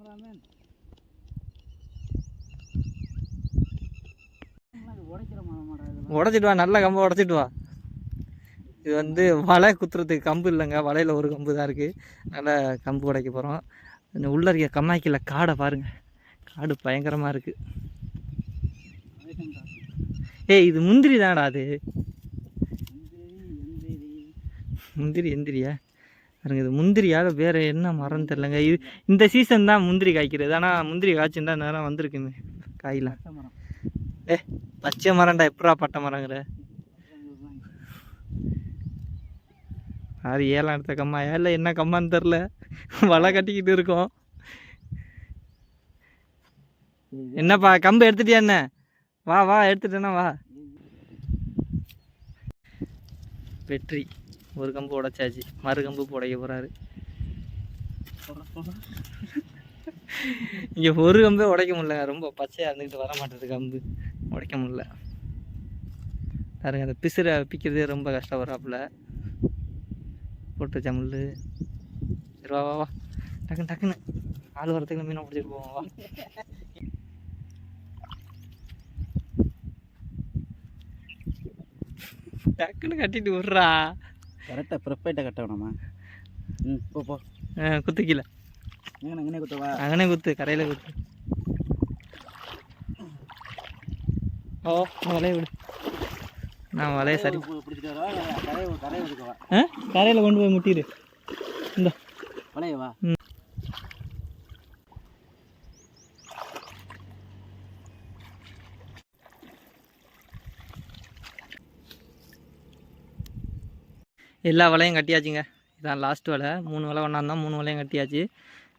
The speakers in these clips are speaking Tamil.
கேமராமேன் உடச்சிட்டு வா நல்ல கம்பை உடச்சிட்டு வா. இது வந்து வலை குத்துறதுக்கு கம்பு இல்லைங்க. வலையில் ஒரு கம்பு தான் இருக்குது அதனால் கம்பு உடைக்க போகிறோம் இந்த உள்ள இருக்க கம்மாய்க்கில் காடை பாருங்க. காடு பயங்கரமாக இருக்குது. ஏய் இது முந்திரி தான்டா அது. முந்திரி எந்திரியா? பாருங்க இது முந்திரியா வேறு என்ன மரம் தெரிலங்க இது இந்த சீசன் தான் முந்திரி காய்க்கிறது. ஆனால் முந்திரி காய்ச்சிருந்தா நேரம் வந்திருக்குமே. காயெலாம். ஏ பச்சை மரம்டா எப்படா பட்டை மரங்கிற அது ஏழாம் எடுத்த கம்மா? ஏல என்ன கம்மான்னு தெரில வலை கட்டிக்கிட்டு இருக்கோம். என்னப்பா கம்பு எடுத்துட்டியா என்ன? வா வா எடுத்துட்டேன்னா வா. வெற்றி. ஒரு கம்பு உடைச்சாச்சு. மறு கம்பு இப்போ போகிறாரு இங்கே ஒரு கம்பே உடைக்க முடியல. ரொம்ப பச்சையாக இருந்துக்கிட்டு வர மாட்டேது கம்பு. உடைக்க முடில பாருங்க அந்த பிசுரை பிக்கிறதே ரொம்ப கஷ்டப்படுறாப்புல போட்டு வச்ச முள்ளு சரி வா வா வா. டக்குன்னு டக்குன்னு ஆள் வரத்துக்கு மீனை பிடிச்சிட்டு போவோம். வா. டக்குன்னு கட்டிட்டு விட்றா. கரெக்டாக ப்ரிப்பேட்டை கட்ட வேணாமா? ம் போ போ. குத்து கீழே. எங்கே எங்கே குத்தவா அங்கனே குத்து கரையில் குத்து. ஓ வலைய விடு. நான் வலைய சரி. கரையில் கொண்டு போய் முட்டிடு. இந்த. வளையவா எல்லா வலையும் கட்டியாச்சுங்க. இதான் லாஸ்ட் வலை. மூணு வலை ஒன்றாந்தான் மூணு வலையும் கட்டியாச்சு.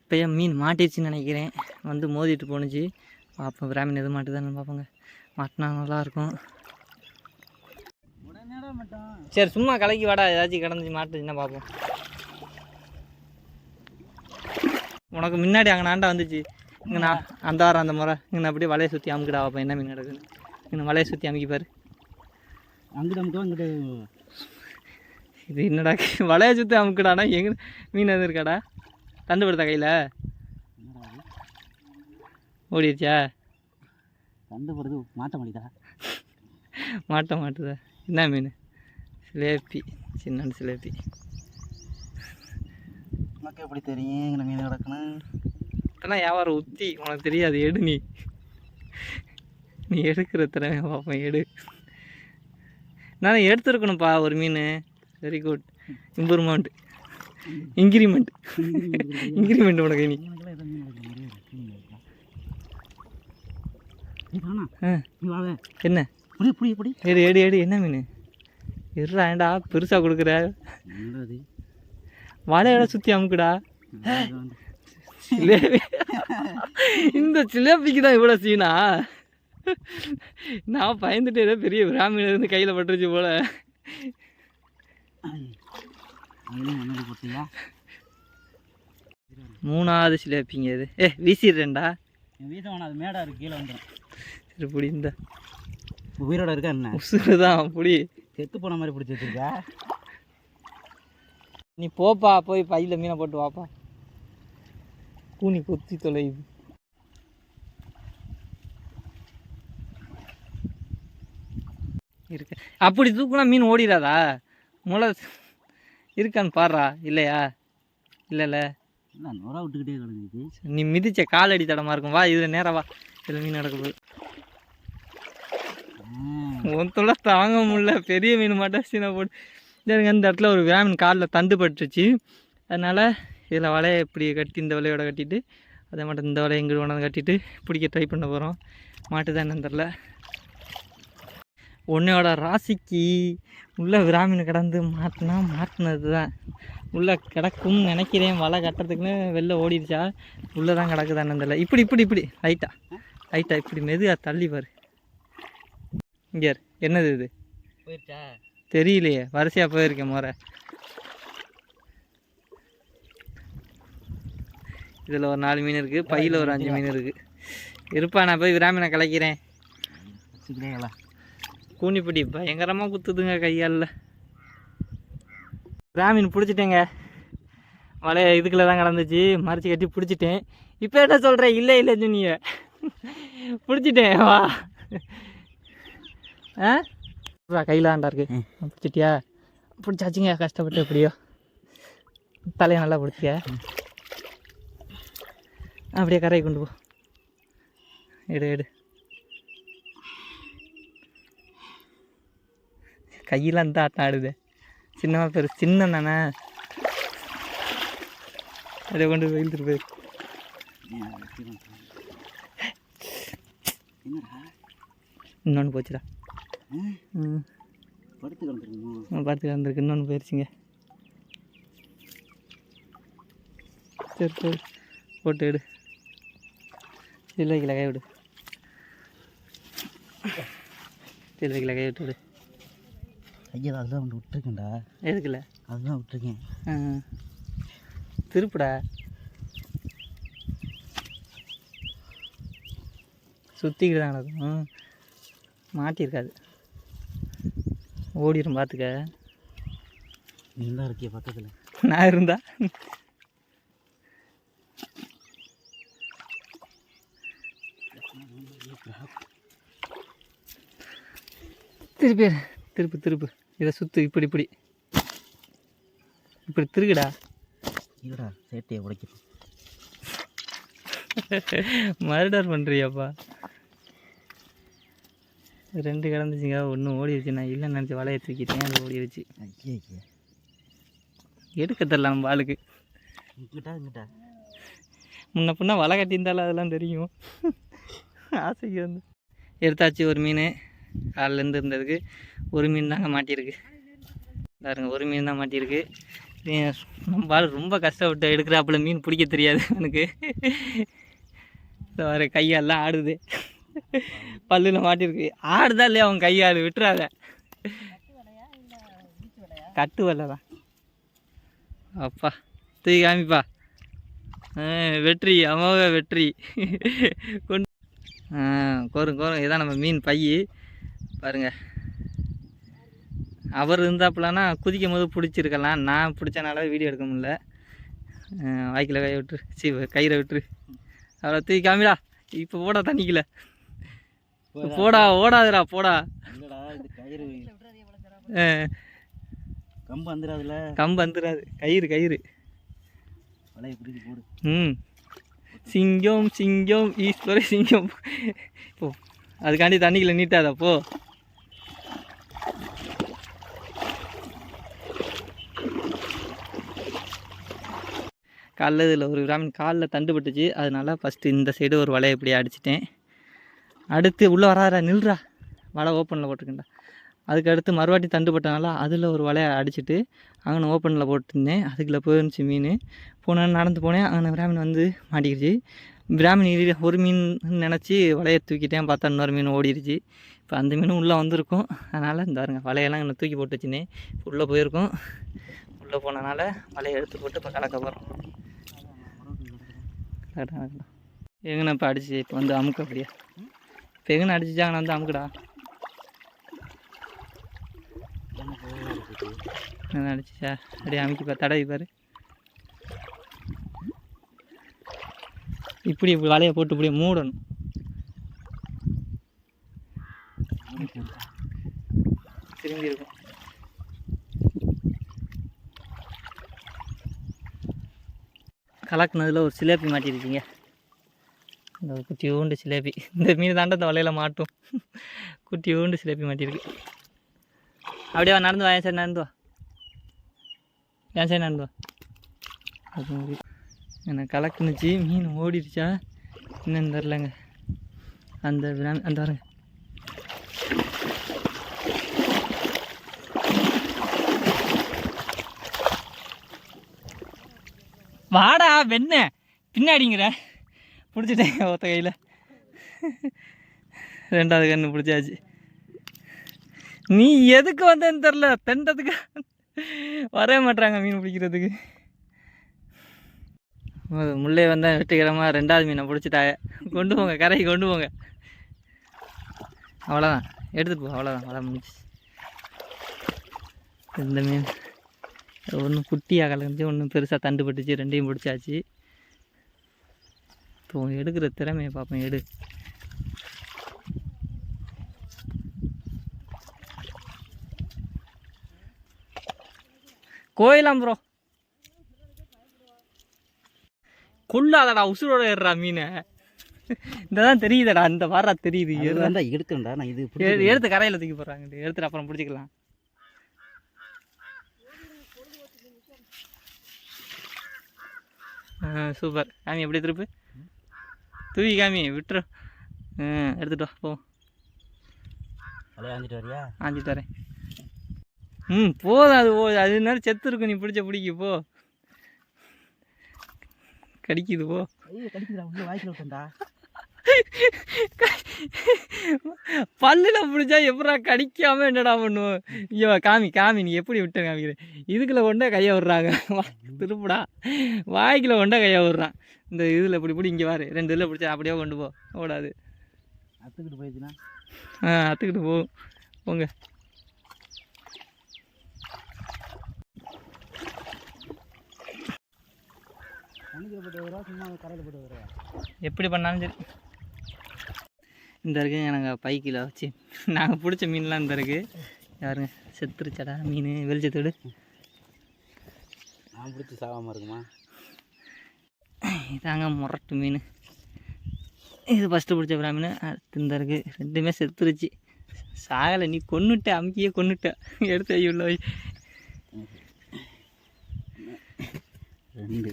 இப்போ என் மீன் மாட்டிடுச்சுன்னு நினைக்கிறேன். வந்து மோதிட்டு போணுச்சு. பார்ப்போம் பிராமின் எது மாட்டுதான்னு பார்ப்போங்க மாட்டினா நல்லாயிருக்கும். சரி சும்மா கலக்கி வாடா. ஏதாச்சும் கிடந்துச்சு மாட்டுச்சுன்னா பார்ப்போம் உனக்கு முன்னாடி அங்கே நாண்டா வந்துச்சு. இங்கே நான் அந்த வாரம் அந்த முறை. இங்கே அப்படியே வலையை சுற்றி அமுக்கிடா பார்ப்போம் என்ன மீன் கிடக்குன்னு இங்கே வலையை சுற்றி அமுக்கி அங்கிட்ட அங்கிட்ட அங்கிட்ட இது என்னடா வலையை சுற்றி அமுக்குடானா? எங்கே மீன் எதுவும் இருக்காடா? தண்டு படுத்தா கையில்? ஓடிடுச்சா கண்டுபடுது மாட்ட மாட்டேதா மாட்ட மாட்டுதா. என்ன மீன்? சிலேபி. சின்ன சிலேபி. உனக்கு எப்படி தெரியும்? இங்கே மீன் இதெல்லாம் வியாபாரம் உத்தி. உனக்கு தெரியாது. எடு நீ. நீ எடுக்கிற திறமை பார்ப்போம் எடு. நான் எடுத்துருக்கணும்ப்பா ஒரு மீன். Very good improvement increment increment உனக்கு நீ என்ன? புடி புடி புடி. எடு எடு எடு. என்ன மீன்? இருடா ஏன்டா? பெருசாக கொடுக்குற? வலையோட சுற்றி அமுக்குடா. சிலேபி. இந்த சிலேபிக்கு தான் இவ்வளோ சீனா? நான் பயந்துட்டு ஏதோ பெரிய பிராமணர் இருந்து கையில் பட்டுருச்சு போல. மூணாவது சிலேபிங்க இது. ஏ வீசிடுறேன்டா. வேணா அது மேடா இருக்கு கீழே வந்துடும் சரி புடி இந்த. உயிரோட இருக்கா என்ன? உசுறு தான் புடி. செத்து போன மாதிரி பிடிச்சி வச்சிருக்கா? நீ போப்பா போய் பையில் மீனை போட்டு வாப்பா. கூனி கொத்தி தொலையுது. இருக்கு. அப்படி தூக்குனா மீன் ஓடிடாதா முளை இருக்கான்னு பாடுறா. இல்லையா? இல்லைல்ல. இல்லை நுரா விட்டுக்கிட்டே கிடக்குது நீ மிதிச்ச காலடி தடமா இருக்கும். வா இதில் நேரா வா. இதில் மீன் நடக்க போகுது. உன் தொலை தாங்க முடியல. பெரிய மீன் மட்டும் சீனா போட்டு. சரிங்க இந்த இடத்துல ஒரு விராமின் காலில் தண்டு பட்டுருச்சு. அதனால் இதில் வலையை இப்படி கட்டி இந்த வலையோட கட்டிட்டு அதே மட்டும் இந்த வலையை இங்கிட்டு கொண்டாந்து கட்டிட்டு பிடிக்க ட்ரை பண்ண போகிறோம் மாட்டுதான் என்னன்னு தெரில உன்னையோட ராசிக்கு உள்ள விராமின் கிடந்து மாட்டினா மாட்டினது தான். உள்ளே கிடக்கும்னு நினைக்கிறேன். வலை கட்டுறதுக்குன்னு வெளில ஓடிடுச்சா? உள்ளே தான் கிடக்குதான்னு தெரியல. இப்படி இப்படி இப்படி. லைட்டாக லைட்டாக இப்படி மெதுவாக தள்ளி பாரு. இங்கே. என்னது இது? போயிருச்சா? தெரியலையே. வரிசையாக போயிருக்கேன் முறை. இதில் ஒரு நாலு மீன் இருக்குது பையில் ஒரு அஞ்சு மீன் இருக்குது இருப்பா நான் போய் விராமினை கலைக்கிறேன். கூனிப்பிடி பயங்கரமாக குத்துதுங்க கையால் விராமீன் பிடிச்சிட்டேங்க. வலைய இதுக்குள்ளே தான் கிடந்துச்சு மறைச்சி கட்டி பிடிச்சிட்டேன். இப்போ என்ன சொல்கிற இல்லை இல்லை சொன்னீங்க பிடிச்சிட்டேன். வா. ஆ? கையில் ஆண்டா இருக்கு. பிடிச்சிட்டியா? பிடிச்சாச்சுங்க. கஷ்டப்பட்டு எப்படியோ. தலையை நல்லா பிடிச்சிக்க அப்படியே கரையை கொண்டு போ. எடு எடு. கையெல்லாம் இந்த ஆட்டம் ஆடுது. சின்னமாக பேர் சின்ன தானே? அப்படியே கொண்டு போய் இழுத்துட்டு இன்னொன்று போச்சுடா. ம். படுத்து கிடந்துருக்குமோ இன்னொன்று போயிடுச்சுங்க சரி சரி. போட்டு எடு. சிலுவைக்கில் கை விடு. சிலுவைக்கில் கை விட்டு விடு ஐயா அதுதான் ஒன்று விட்டுருக்கேன்டா. எதுக்குல? அதுதான் விட்டுருக்கேன். திருப்புடா. சுற்றிக்கிட்டு தான் நடக்கும் மாட்டியிருக்காது. ஓடிடும் பார்த்துக்க நீ தான் இருக்கிய பக்கத்தில். நான் இருந்தா? திருப்பி திருப்பு திருப்பு. இதை சுத்து இப்படி இப்படி. இப்படி திருகுடா. இல்லடா சேட்டையை உடைக்கணும் மர்டர் பண்ணுறியாப்பா ரெண்டு கிடந்துச்சுங்க ஒன்று ஓடிடுச்சு நான் இல்லைன்னு நினச்சி வலையை தூக்கிட்டேன் அது ஓடிடுச்சு எடுக்க தரல நம்ம ஆளுக்கு. முன்ன பின்ன வலை கட்டியிருந்தாலும் அதெல்லாம் தெரியும். ஆசைக்கு வந்து. எடுத்தாச்சு ஒரு மீன். காலிலேருந்து இருந்ததுக்கு ஒரு மீன் தாங்க மாட்டியிருக்கு. பாருங்க ஒரு மீன் தான் மாட்டியிருக்கு. நம்ம ஆள் ரொம்ப கஷ்டப்பட்டு எடுக்கிறாப்புல மீன் பிடிக்க தெரியாது எனக்கு வர கையாலெலாம் ஆடுது. பல்லில் மாட்டியிருக்கு. ஆடுதா இல்லையா அவன் கையால்? விட்டுறாத. கட்டு வல்லதான் அப்பா தூக்கி காமிப்பா. ஆ, வெற்றி அமோக வெற்றி. கொண்டு கோரும் கோரும். இதான் நம்ம மீன் பையி. பாருங்க. அவர் இருந்தாப்புலனா குதிக்கும் போது பிடிச்சிருக்கலாம். நான் பிடிச்சனால வீடியோ எடுக்க முடியல. ஆ, வாய்க்கில் கை விட்டுரு. சி கயிறை விட்டுரு. அவ்வளோ தூக்கி காமிடா. இப்போ போடா தண்ணிக்கல போடா. ஓடாதுடா போடா. கம்பு வந்துடாதுல கம்பு வந்துடாது கயிறு கயிறு. வலையை பிடிச்சி போடு. ம். சிங்கம் சிங்கம் ஈஸ்வர சிங்கம். போ. அதுக்காண்டி தண்ணிக்குள்ள நீட்டாதா காலைல இதில் ஒரு கிராமின் காலில் தண்டு பட்டுச்சு. அதனால் ஃபஸ்ட்டு இந்த சைடு ஒரு வலையை இப்படி அடிச்சிட்டேன். அடுத்து உள்ளே வராதா நில்றா. வலை ஓப்பனில் போட்டிருக்கேன்டா. அதுக்கு அடுத்து மறுவாட்டி தண்டுபட்டனால அதில் ஒரு வலையை அடிச்சிட்டு அங்கே ஓப்பனில் போட்டிருந்தேன். அதுக்குள்ளே போயிருந்துச்சு மீன். போனேன் நடந்து போனேன். அங்கே பிராமின் வந்து மாட்டிக்கிடுச்சு. பிராமின் ஒரு மீன் நினச்சி வலையை தூக்கிட்டேன். பார்த்தா இன்னொரு மீன் ஓடிடுச்சு இப்போ அந்த மீனும் உள்ளே வந்திருக்கும். அதனால் இந்த பாருங்க வலையெல்லாம் இங்கே தூக்கி போட்டு வச்சுனேன். உள்ளே போயிருக்கோம். உள்ளே போனனால வலையை எடுத்து போட்டு இப்போ கலக்க போகிறோம். எங்கண்ணா இப்போ அடிச்சு? இப்போ வந்து அமுக்கு அப்படியே. இப்போ எங்கண்ணா அடிச்சுச்சாங்கண்ணா வந்து அமுக்குடா. என்ன அடிச்சிச்சா? அப்படியே அமுக்கி பாரு தடவி பாரு. இப்படி இப்படி வலையை போட்டு இப்படியே மூடணும் திரும்பி இருக்கும் கலக்குனதில் ஒரு சிலேபி மாட்டிருக்கீங்க. இந்த குட்டியோண்டு சிலேபி. இந்த மீன் தாண்ட இந்த வலையில் மாட்டும். குட்டியோண்டு சிலேபி மாட்டிருக்கு. அப்படியே நடந்து வா என் சைடு நடந்து வா. என் சைடு நடந்து வா. அது எனக்கு கலக்குனுச்சு மீன் ஓடிடுச்சா? இன்னும் தெரிலங்க அந்த அந்த வரங்க. வாடா வெண்ண. பின்னாடிங்கிற பிடிச்சிட்டேன் ஒத்த கையில். ரெண்டாவது கன்று பிடிச்சாச்சு. நீ எதுக்கு வந்தேன்னு தெரில தெண்டதுக்கு வரவே மாட்டாங்க மீன் பிடிக்கிறதுக்கு. முள்ளே முல்லை வந்தால் வெற்றிகரமாக ரெண்டாவது மீனை பிடிச்சிட்டாய கொண்டு போங்க கரைக்கு கொண்டு போங்க. அவ்வளோதான் எடுத்துட்டு போ அவ்வளோதான் வர முடிச்சு இந்த மீன். ஒன்று குட்டியாக கலந்துச்சு ஒன்று பெருசாக தண்டு பட்டுச்சு ரெண்டையும் பிடிச்சாச்சு. தோ எடுக்கிற திறமையை பார்ப்போம் எடு. கோயிலாம் ப்ரோ கொள்ளாதடா உசுரோட ஏறுறா மீனை. இந்த தான் தெரியுதடா இந்த வாரா தெரியுது எடுக்கிறேன்டா நான் இது. எடுத்து கரையில் தூக்கி போடுறாங்க எடுத்துட்டு அப்புறம் பிடிச்சிக்கலாம். சூப்பர். காமி எப்படி திருப்பு? தூவி காமி விட்டுரு. எடுத்துட்டு வா போ. வலைய ஆஞ்சிட்டு வரியா? ஆஞ்சிட்டு வரேன் ம் போதும் அது போதும் அது நேரம் செத்து இருக்கும் நீ பிடிச்ச பிடிக்க போ. கடிக்குது போ. கடிக்குதுடா உள்ள வாய்க்குள்ள விட்டேன்டா. பல்லுல பிடிச்சா எப்படா கடிக்காம என்னடா பண்ணுவோம் ஐயோ காமி காமி நீ எப்படி விட்ட காமிக்கிற? இதுக்குள்ள கொண்டே கையை விட்றாங்க. திருப்புடா வாய்க்குள்ள கொண்டே கையை விட்றான். இந்த இதில் இப்படி இப்படி இங்கே வாரு ரெண்டு இதில் பிடிச்சா அப்படியே கொண்டு போ. ஓடாது. அத்துக்கிட்டு போயிடுச்சுன்னா? ஆ அத்துக்கிட்டு போ. போங்க. எப்படி பண்ணாலும் சரி. இந்த இருக்குங்க நாங்கள் பைக்கில் வச்சு. நாங்கள் பிடிச்ச மீன்லாம் இந்த இருக்கு. யாருங்க செத்துருச்சடா மீன். வெளிச்சத்தோடு. நான் பிடிச்சி சாகாமல் இருக்குமா? இதாங்க முரட்டு மீன். இது ஃபஸ்ட்டு பிடிச்ச பிராமீன் அடுத்து இந்த இருக்கு. ரெண்டுமே செத்துருச்சு. சாகலை நீ கொன்னுட்ட அமுக்கியே கொன்னுட்ட. எடுத்து ஐயோ உள்ள ரெண்டு.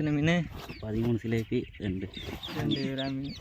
எத்தனை மீன் பதிமூணு சிலேபி ரெண்டு ரெண்டு பிராமீன்